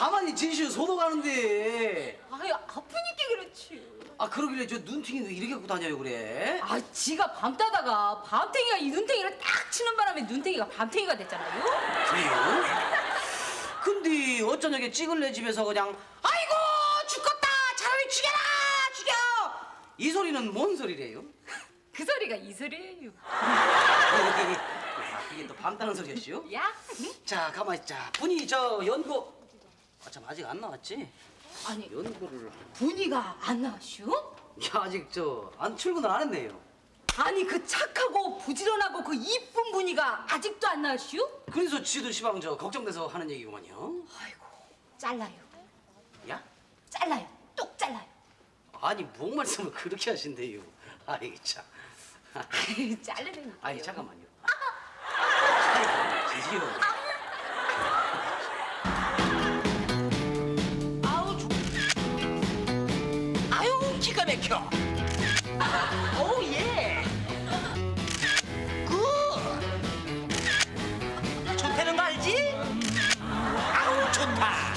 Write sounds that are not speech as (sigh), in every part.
저 가만히 진실 소독하는데. 아유 아프니까 그렇지. 아 그러길래 저 눈팅이 왜 이렇게 갖고 다녀요 그래? 아 지가 밤 따다가 밤탱이가 이 눈탱이를 딱 치는 바람에 눈탱이가 밤탱이가 됐잖아요. 그래요? 근데 어쩌냐게 찍을래 집에서 그냥 아이고 죽겠다 차라리 죽여라 죽여 이 소리는 뭔 소리래요? (laughs) 그 소리가 이 소리예요. (laughs) 아, 그게 또 밤따는 소리였시오? 야? 자 가만히 있자 분이 저 연고 아참 아직 안 나왔지? 아니 연고를 분이가 안 나왔슈? 야 아직 저 안 출근을 안 했네요 아니 그 착하고 부지런하고 그 이쁜 분이가 아직도 안 나왔슈? 그래서 지도 시방 저 걱정돼서 하는 얘기구만요 아이고 잘라요. 야? 잘라요. 똑 잘라요. 아니 뭔 말씀을 그렇게 하신대요 아이 참 (laughs) 자르는. 아니 잠깐만요 아이 지지요 기가 막혀. 오예. 굿. 좋다는 거 알지? 아우 좋다.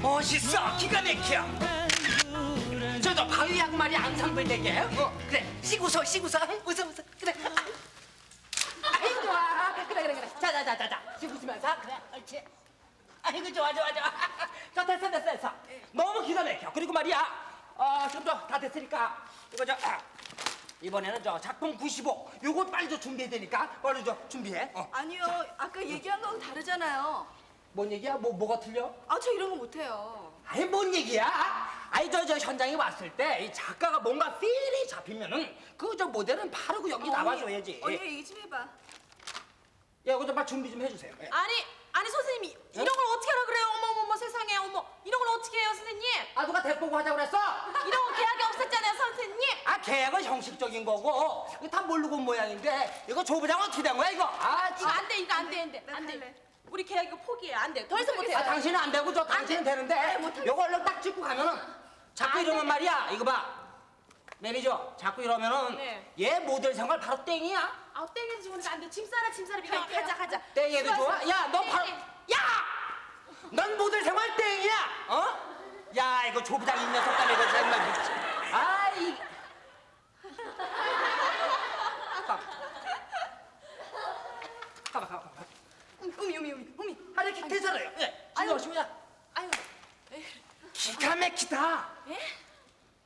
멋있어. 기가 막혀. 저도 바위 양말이 앙상블 되게. 어 그래. 시구서 시구서. 웃어 웃어 그래 그래. 자자자자자. 시구시면서. 그래 옳지. 아이고 좋아 좋아 좋아. 자 됐어 됐어 됐어. 너무 기가 막혀. 그리고 말이야 어 지금 저다 됐으니까 이거 저 아, 이번에는 저 작품 95 요거 빨리 저 준비해야 되니까 빨리 저 준비해. 어. 아니요, 아까 얘기한 거하고 다르잖아요. 뭔 얘기야? 뭐 뭐가 틀려? 아, 저 이런 거 못해요. 아이 뭔 얘기야? 아이 저저 현장에 왔을 때 이 작가가 뭔가 필이 잡히면은 그 저 모델은 바로 그 여기 나와줘야지. 언니 얘기 좀 해봐. 예, 이거 좀말 준비 좀 해주세요. 예. 아니 아니 선생님 이 이런 걸 어떻게 하라 그래요? 어머 어머 어머 세상에. 어머 이런 걸 어떻게 해요 선생님? 아 누가 대보고 하자 그랬어? 이런 거 계약이 없었잖아요 선생님. 아 계약은 형식적인 거고. 이거 다 모르고 온 모양인데. 이거 조부장 어떻게 된 거야 이거? 아, 이거 참. 안돼 이거 안돼 안돼 나 안돼. 우리 계약 이거 포기해 안돼. 더 이상 못해 아 당신은 안 되고 저 당신은 되는데. 이거 얼른 딱 찍고 가면은 자꾸 안 이러면 말이야. 이거 봐. 매니저 자꾸 이러면은 네. 얘 모델 생활 바로 땡이야. 아 땡겨서 좋은데 안돼 짐 싸라 짐 싸라 갈게요. 가자 가자 땡해도 좋아? 야, 너 네, 바로, 네. 야! 넌 모델 생활 땡이야, 어? 야, 이거 조부장 이 녀석 때문에 이거 정말 미치. 아이. 가봐. 가봐, 가봐, 가봐. 우미, 우미, 우미, 우미. 아, 이렇게 되잖아요. 예, 아유. 진정하시고요. 아유, 기가 막히다. 예?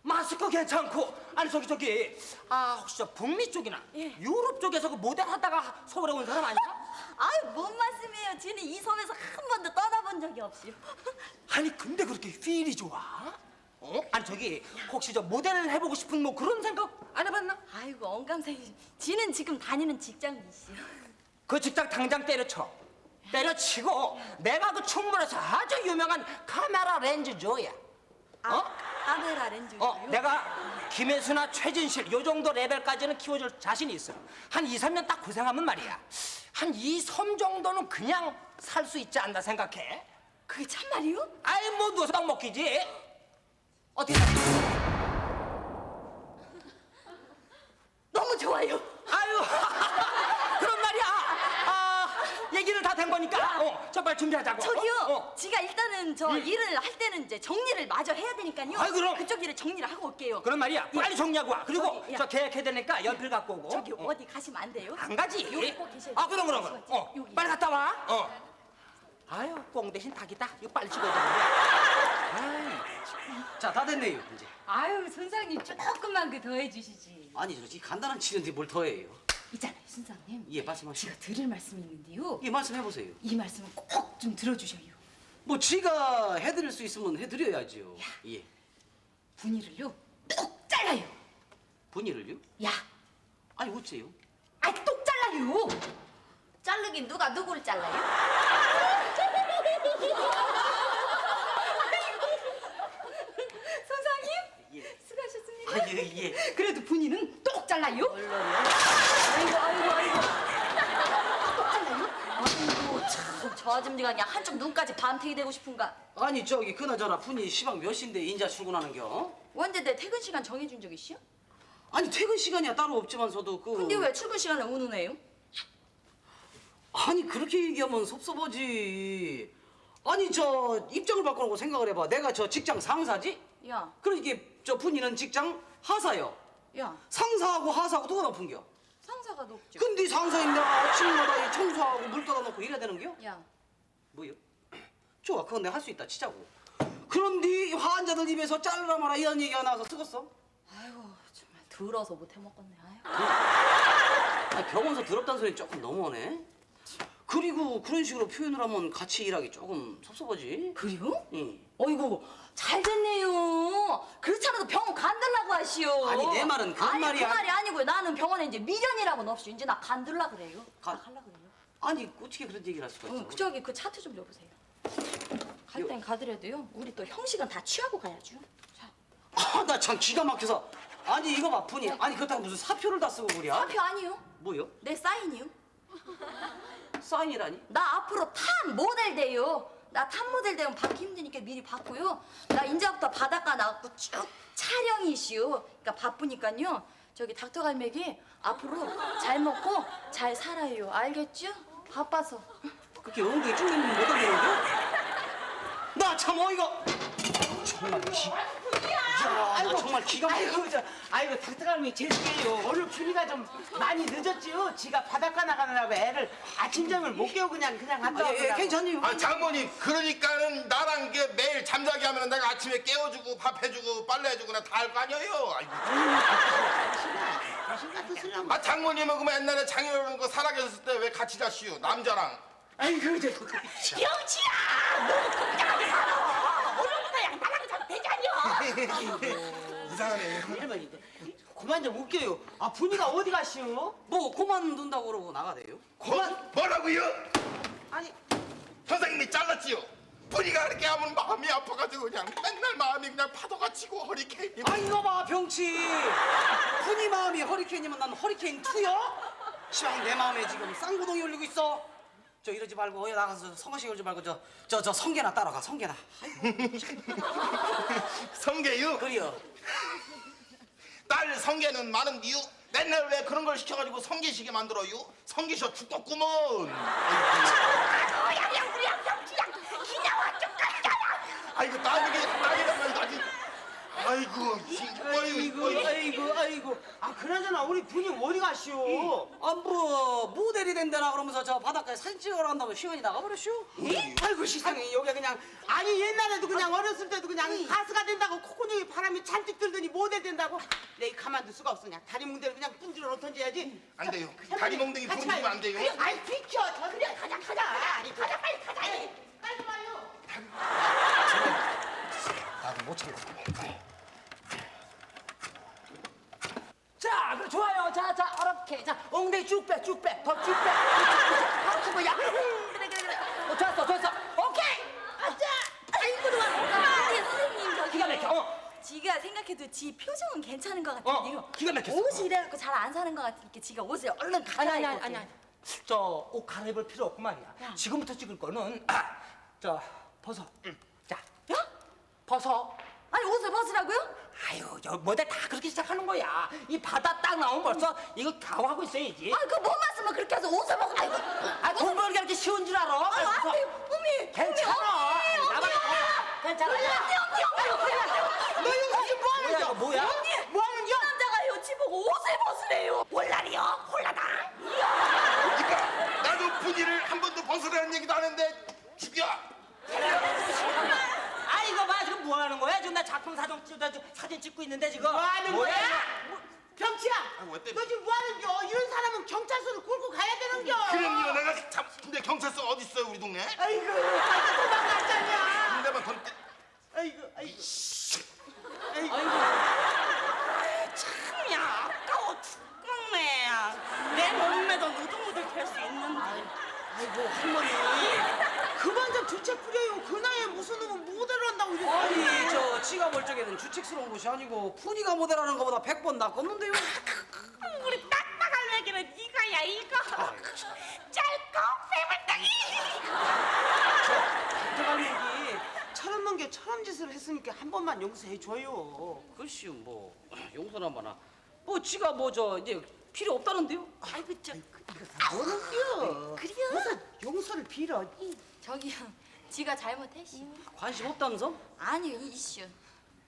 마스크 괜찮고 아니 저기 저기 아 혹시 저 북미 쪽이나 예. 유럽 쪽에서 그 모델 하다가 서울에 온 사람 아니야? (laughs) 아유, 뭔 말씀이에요. 지는 이 섬에서 한 번도 떠나본 적이 없이요. (laughs) 아니 근데 그렇게 필이 좋아? 어? 아니 저기 혹시 저 모델을 해보고 싶은 뭐 그런 생각 안 해봤나? 아이고, 언감생이. 지는 지금 다니는 직장이시요. 그 직장 당장 때려쳐 때려치고 내가 그 충무에서 아주 유명한 카메라 렌즈 조야 어? 카메라 렌즈. 어 내가 김혜수나 최진실 요 정도 레벨까지는 키워줄 자신이 있어 한 2, 3년 딱 고생하면 말이야 한이섬 정도는 그냥 살 수 있지 않나 생각해 그게 참말이요? 아이 뭐 누워서 딱 먹기지 어떻게 생각해? 너무 좋아요. 아유 그런 말이야 아 다된 거니까 어, 저 빨리 준비하자고 저기요. 어, 어. 지가 일단은 저 일을 할 때는 이제 정리를 마저 해야 되니까요. 아이, 그럼. 그쪽 일을 정리를 하고 올게요. 그런 말이야 예. 빨리 정리하고 와 그리고 저기, 야. 저 계획해야 되니까 연필 갖고 오고 저기 어. 어디 가시면 안 돼요? 안 가지 여기 꼭 계셔야 아. 그럼 그럼 그럼 어 여기. 빨리 갔다 와 어. 아유 꽁 대신 닭이다 이거 빨리 찍어야 되는데 자다 됐네요 이제 아유 선생님 조금만 그 더 해 주시지. 아니 저이 간단한 치료인데 뭘 더해요 있잖아요 선생님. 예 말씀하시오 제가 들을 말씀이 있는데요. 예 말씀해보세요 이 말씀은 꼭 좀 들어주셔요. 뭐 지가 해드릴 수 있으면 해드려야죠 예 분이를요 똑 잘라요. 분이를요? 야, 아니 어째요? 아똑 잘라요. 자르긴 누가 누구를 잘라요? (laughs) 선생님 예. 수고하셨습니다. 아 예 예. 그래도 분이는 똑 잘라요. 아이고 아이고 아이고 똑 잘라요? 아이고 참 저 아줌니가 그냥 한쪽 눈까지 밤탱이 되고 싶은가 아니 저기 그나저나 분이 시방 몇 시인데 인자 출근하는겨? 언제 내 퇴근 시간 정해준 적 있어? 아니 퇴근 시간이야 따로 없지만서도 그 근데 왜 출근 시간에 운운해요? 아니 그렇게 얘기하면 섭섭하지 아니 저 입장을 바꾸라고 생각을 해봐 내가 저 직장 상사지? 야, 그러니까 저 분이는 직장 하사요 야, 상사하고 하사하고 누가 높은겨? 상사가 높죠. 근데 상사인데 아침마다 이 청소하고 물 떠다 놓고 이래야 되는겨? 야, 뭐요? (clears throat) 좋아 그건 내가 할 수 있다 치자고 그런데 이 환자들 입에서 잘라 마라 이런 얘기가 나와서 쓰겄어? 아이고 정말 들어서 못 해먹겠네. 아이고. 아, 병원서 더럽다는 소리 조금 너무하네 그리고 그런 식으로 표현을 하면 같이 일하기 조금 섭섭하지 그래요? 응. 어이구 잘 됐네요. 그렇지 않아도 병원 간들라고 하시오. 아니, 내 말은 그런 아니, 말이야. 그 말이 아니고요. 나는 병원에 이제 미련이라고는 없이 이제 나 간들라 그래요. 가- 나 갈라 그래요. 아니 어떻게 그런 얘기를 할 수가 있어 응, 그 저기 그 차트 좀 줘보세요. 갈 땐 가더라도요. 우리 또 형식은 다 취하고 가야죠. 자, 아나 참 기가 막혀서 아니 이거 봐 분이 아니 그렇다고 무슨 사표를 다 쓰고 그래 사표 아니요. 뭐요? 내 사인이요. 사인이라니? 나 앞으로 탑 모델 돼요. 나 탑 모델 되면 받기 힘드니까 미리 받고요. 나 이제부터 바닷가 나가고 쭉 촬영이시오. 그러니까 바쁘니까요. 저기 닥터 갈매기 앞으로 잘 먹고 잘 살아요. 알겠죠? 바빠서. 그렇게 엉덩이 쭉 있는 못 하겠는데? 나 참 어이가 정말 기 야나 정말 기가 막혀 아이고 저 아이고 닥터갈미 죄송해요. 오늘 분위가 좀 많이 늦었지요. 지가 바닷가 나가느라고 애를 아침잠을 못 깨고 그냥 그냥 갔다 아, 예, 예, 오더라고. 괜찮아요 아 장모님 그러니까는 나랑 이게 매일 잠자게 하면 내가 아침에 깨워주고 밥 해주고 빨래 해주고 나 다 할 거 아니에요 아이고. 당신 같은 쓰려면 아 장모님은 그 옛날에 장인어른 그 살아계셨을 때 왜 같이 자시오 남자랑 아이고 저 영치야 너무 걱정하지 마라. 오늘부터 양 나랑 좀 되자뇨. 이상하네. 할머니 그만 좀 웃겨요. 아 분위가 어디 가시오? 뭐 그만둔다고 그러고 나가대요. 뭐, 뭐라고요? 아니. 선생님이 잘랐지요. 분이가 그렇게 하면 마음이 아파가지고 그냥 맨날 마음이 그냥 파도가 치고 허리케인이 아 이거 봐 병치. 분이 마음이 허리케인이면 난 허리케인 투요? 시방 내 마음에 지금 쌍구동이 울리고 있어. 저 이러지 말고 어여 나가서 성가시 걸지 말고 저 저 저 성게나 따라가 성게나. 아이고 성게요 그래요. 딸 성게는 많은 이유? 맨날 왜 그런 걸 시켜가지고 성게시게 만들어요? 성게셔 죽겠구먼. 아이고 딸에게 딸이라면 나지 아이고 아이고 아이고 아이고 아이고. 아 그나저나 우리 분이 어디 가시오? 아뭐 모델이 된다나 그러면서 저 바닷가에 사진 찍으러 간다고 시간이 나가버렸슈? 아이고 세상에 여기 그냥 아니 옛날에도 그냥 어렸을 때도 그냥 가수가 된다고 코코넛이 바람이 잔뜩 들더니 모델 된다고? 내 가만둘 수가 없어. 그냥 다리 뭉대를 그냥 분질러 던져야지. 안 돼요. 다리 몽둥이 같이 부러지면. 안 돼요. 아이, 아이 비켜. 저 그냥 가자 가자. 아니 가자 빨리 가자. 아니, 빨리 와요. 나도 못 참고 자, 그래 좋아요. 자, 자, 어렵게. 자, 엉덩이 쭉 빼, 쭉 빼. 더 쭉 빼. 하고 뭐야? 그래, 그래, 그래. 어, 됐어, 됐어. 오케이. 아자. 아이고, 좋아. 근데 선생님 저기 기가 막혀. 어. 지가 생각해도 지 표정은 괜찮은 것 같은데요. 어, 기가 막혔어. 옷이 이래갖고 잘 안 사는 것 같으니까 지가 옷을 얼른 갈아입고 저옷 갈아입을 필요 없고 말이야. 지금부터 찍을 거는 (clears throat) 아, 자, 벗어. 자, 야? 벗어. 아니 옷을 벗으라고요? 아유, 저 모델 다 그렇게 시작하는 거야. 이 바다 딱 나오면 벌써 이거 각오하고 있어야지. 아, 그못 맞으면 그렇게 해서 옷을 벗어. 아이고. 아, 돈 벌기 이렇게 쉬운 줄 알아? 아, 안 돼. 어미. 괜찮아. 어미, 나만 언니. 괜찮아. 언니, 언니, 언니, 언니. 너 여기서 지금 뭐 하는 거야? 뭐야? 언니, 뭐 하는 거야? 남자가요, 지보고 옷을 벗으래요. 홀라리요? 홀라다. 그러니까 나도 분이를 한 번도 벗으라는 얘기도 하는데 죽여 나 작품 사진 찍 사진 찍고 있는데 지금. 뭐 하는 뭐야, 거야? 이거? 병치야! 아, 왜 때려? 너 지금 뭐 하는 겨? 이런 사람은 경찰서로 끌고 가야 되는 겨. 그럼요. 내가 참 근데 경찰서 어디 있어요 우리 동네? 아이고 벌써 도망갔잖냐 근데만 돈 떼- 아이고 아이고. 아이고. 참야 아까워 죽겠네. 내 몸매도 누들누들 될수 있는데. 아이고 할머니 그만 좀 주책 부려요. 그 나이에 무슨 놈은 모델을 한다고 이렇게 아니 저 지가 멀쩡해는 주책스러운 것이 아니고 푸니가 모델하는 것보다 백번 낫겠는데요. 우리 딱딱한 얘기는 이거야 이거. 짧고 빼물딱이. 들어갈매기. 철없는 게 철없는 짓을 했으니까 한 번만 용서해 줘요. 글쎄요 뭐. 용서나 마나 뭐 지가 뭐 저 이제 필요 없다는데요? 아이고 저 뭐는요? 그래요? 무슨 용서를 빌어? 이 저기요 지가 잘못했시오 관심 없다면서? 아니요 이슈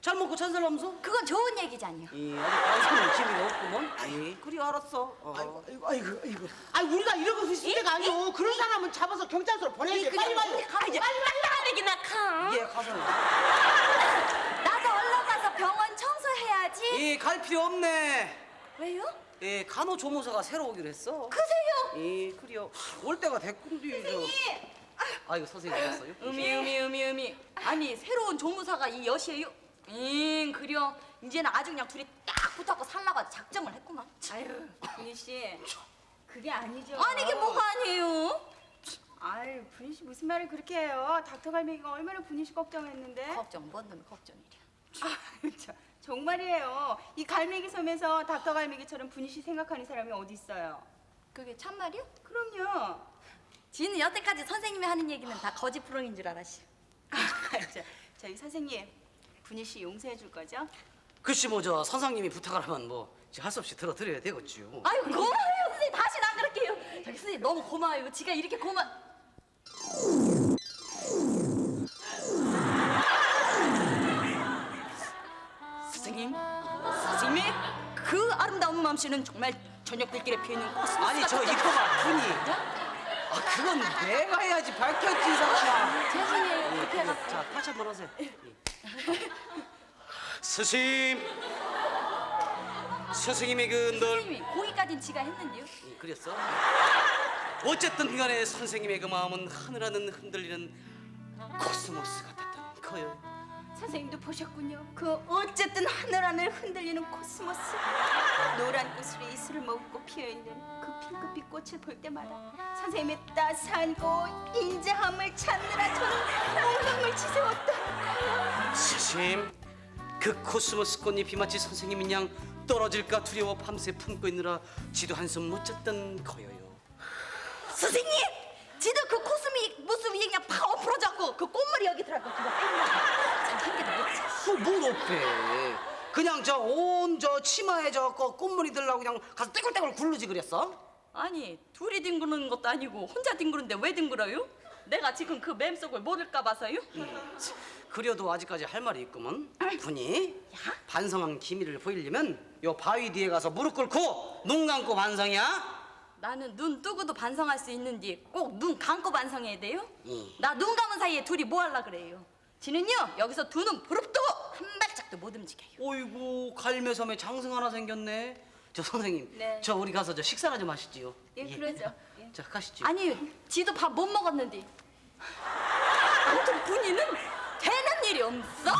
잘 먹고 찬살하면서? 그건 좋은 얘기잖요 이 아직 관심은 기미가 없구먼. 이 그리 알았어. 어. 아이고 아이고 아이고. 아이 우리가 이러고 있을 때가 아니오. 그런 사람은 잡아서 경찰서로 보내야 돼. 빨리 빨리. 빨리 빨리 나 가. 예 가서. 나도 얼른 가서 병원 청소해야지 이갈 필요 없네. 왜요? 예 간호조무사가 새로 오기로 했어. 그세요 예 그리요. 올 때가 됐군디 저. 아이고 선생님 왔어요? 음이 음이 음이 음이 아니 새로운 조무사가 이 여시에요? 응 그려 이제는 아주 그냥 둘이 딱 붙어서 살라고 작정을 했구만 아유, 분희 씨. 그게 아니죠. 아니 이게 뭐가 아니에요 아유, 분희 씨 무슨 말을 그렇게 해요? 닥터 갈매기가 얼마나 분희 씨 걱정했는데. 걱정 뭔 놈의 걱정이랴 아유, 참, 정말이에요. 이 갈매기 섬에서 닥터 갈매기처럼 씨 생각하는 사람이 어디 있어요? 그게 참말이요? 그럼요. 지는 여태까지 선생님이 하는 얘기는 다 거짓부렁인 줄 알았시 (laughs) 자, 저희 선생님, 씨 용서해 줄 거죠? 글쎄 뭐저 선생님이 부탁을 하면 뭐 할 수 없이 들어드려야 되겠지요. 아유 고마워요 선생님 다시는 안 그럴게요 저기 선생님 너무 고마워요 지가 이렇게 고마 아름다운 마음씨는 정말 저녁들길에 피어있는 꽃 아니 저 이거만 분이. 아 그건 내가 해야지 밝혔지 이 사람아. 죄송해요 그렇게 해갖고 자 다시 한번 하세요. 예. 스님. 선생님이 그 널 선생님이 거기까진 지가 했는데요 그랬어? 어쨌든 간에 선생님의 그 마음은 하늘하는 흔들리는 코스모스 같았던 거요. 선생님도 보셨군요. 그 어쨌든 하늘하늘 흔들리는 코스모스. 노란 꽃으로 이슬을 머금고 피어있는 그 핑크빛 꽃을 볼 때마다 선생님의 따스한 곳 인자함을 찾느라 저는 온감을 지새웠다. 스님, 그 코스모스 꽃잎이 마치 선생님인 양 떨어질까 두려워 밤새 품고 있느라 지도 한숨 못 잤던 거요요. 선생님 지도 그 코스미 모습이 그냥 파 엎어져 잡고 그 꽃물이 여기 들어가고 그거 찼어 그뭘 어때? 그냥 저 온 저 치마에 저 거- 꽃무늬 들라고 그냥 가서 떼굴떼굴 굴르지 그랬어? 아니 둘이 뒹구는 것도 아니고 혼자 뒹구는데 왜 뒹굴어요? 내가 지금 그 맴속을 모를까 봐서요? 그려도 아직까지 할 말이 있구먼. 분이 반성한 기미를 보이려면 요 바위 뒤에 가서 무릎 꿇고 눈 감고 반성이야. 나는 눈 뜨고도 반성할 수 있는지 꼭 눈 감고 반성해야 돼요? 응. 나눈 감은 사이에 둘이 뭐 할라 그래요? 지는요 여기서 두 눈 부릅뜨고 한 발짝도 못 움직여요 어이구 갈매섬에 장승 하나 생겼네. 저 선생님, 네. 저 우리 가서 저 식사나 좀 하시지요. 예, 그러죠. 예. 자 가시죠. 아니 지도 밥 못 먹었는데 아무튼 분이는 되는 일이 없어?